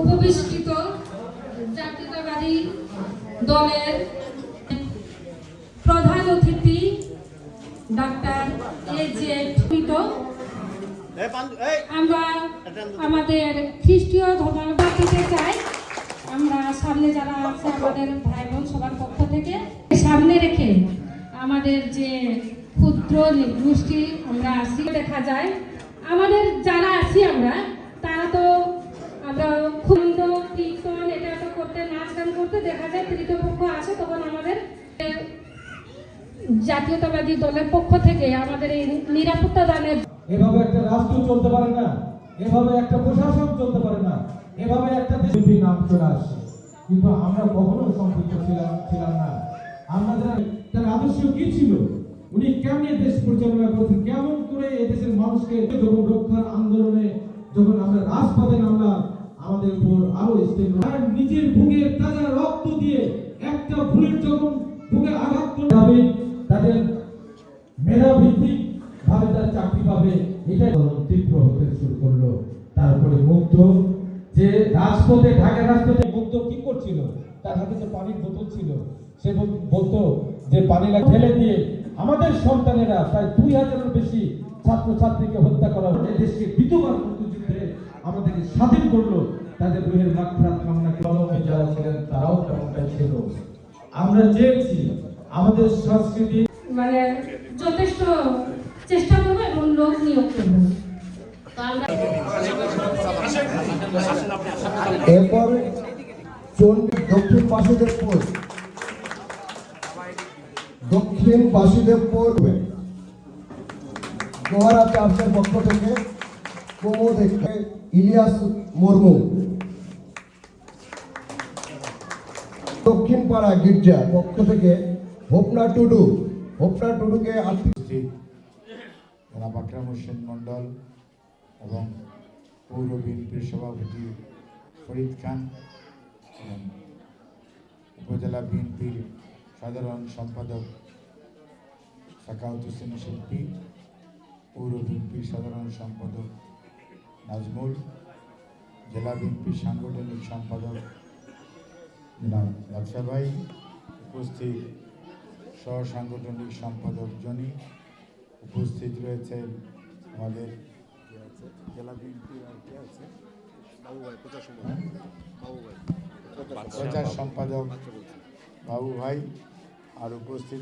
উপবিষ্টিত জাতীয়তাবাদী দলের প্রধান অতিথি ডাক্তার এ জে আমরা আমাদের খ্রিস্টীয় ধর্মাবলম্বী দিতে চাই। আমরা সামনে যারা আছে আমাদের ভাই বোন সবার পক্ষ থেকে সামনে রেখে আমাদের যে ক্ষুদ্র গোষ্ঠী আমরা আসি দেখা যায়। আমাদের যারা আছি আমরা করতে দেখা যায় তৃতীয় পক্ষ আসে তখন আমাদের জাতীয়তাবাদী দলের পক্ষ থেকে আমাদের এই নিরাপত্তা দানের এভাবে একটা রাষ্ট্র চলতে পারে না। এভাবে একটা প্রশাসন চলতে পারে না। এভাবে একটা দেশের নাম চলে আসছে। কিন্তু আমরা কখনো সম্পৃক্ত ছিলাম ছিলাম না। আমাদের তার আদর্শ কি ছিল? উনি কেমনে দেশ পরিচালনা করেছেন? কেমন করে এদেশের মানুষকে যখন রক্ষার আন্দোলনে যখন আমরা রাজপথে আমাদের উপর আরও স্টেপ আর নিজের বুকের তাজা রক্ত দিয়ে একটা বুলেট যখন বুকে আঘাত করে তাদের মেধাভিত্তিক ভাবে তারা চাকরি পাবে, এটাই তীব্র হতে শুরু করল। তারপরে মুগ্ধ যে রাজপথে, ঢাকা রাজপথে মুগ্ধ কি করছিল? তার হাতে তো পানির বোতল ছিল, সে বলতো যে পানি ঢেলে দিয়ে আমাদের সন্তানেরা প্রায় দুই হাজারের বেশি ছাত্র ছাত্রীকে হত্যা করা দ্বিতীয়বার মুক্তিযুদ্ধে আমাদেরকে স্বাধীন করল। তাদের রুহের মাগফিরাত কামনা কলমে যারা ছিলেন তারাও তেমনটাই ছিল। আমরা চেয়েছি আমাদের সংস্কৃতি মানে যথেষ্ট চেষ্টা করব এবং লোক নিয়োগ করব। এরপর দক্ষিণ বাসুদেবপুর। দক্ষিণ বাসুদেবপুর। গোহারা চার্চের পক্ষ থেকে প্রমোদ ইলিয়াস মুর্মু। দক্ষিণ পাড়া গির্জা পক্ষ থেকে হোপনা টুডু, হোপনা টুডুকে আর্থিক জনাব আকরাম হোসেন মণ্ডল এবং পৌর বিএনপির সভাপতি ফরিদ খান এবং উপজেলা বিএনপির সাধারণ সম্পাদক সাকাউত হোসেন শিল্পী পৌর বিএনপির সাধারণ সম্পাদক নাজমুল জেলা বিএনপির সাংগঠনিক সম্পাদক জনাব বাদশা ভাই উপস্থিত সহ সাংগঠনিক সম্পাদক জনি উপস্থিত রয়েছেন আমাদের জেলা আর কে আছে? হ্যাঁ? প্রচার সম্পাদক বাবু ভাই আর উপস্থিত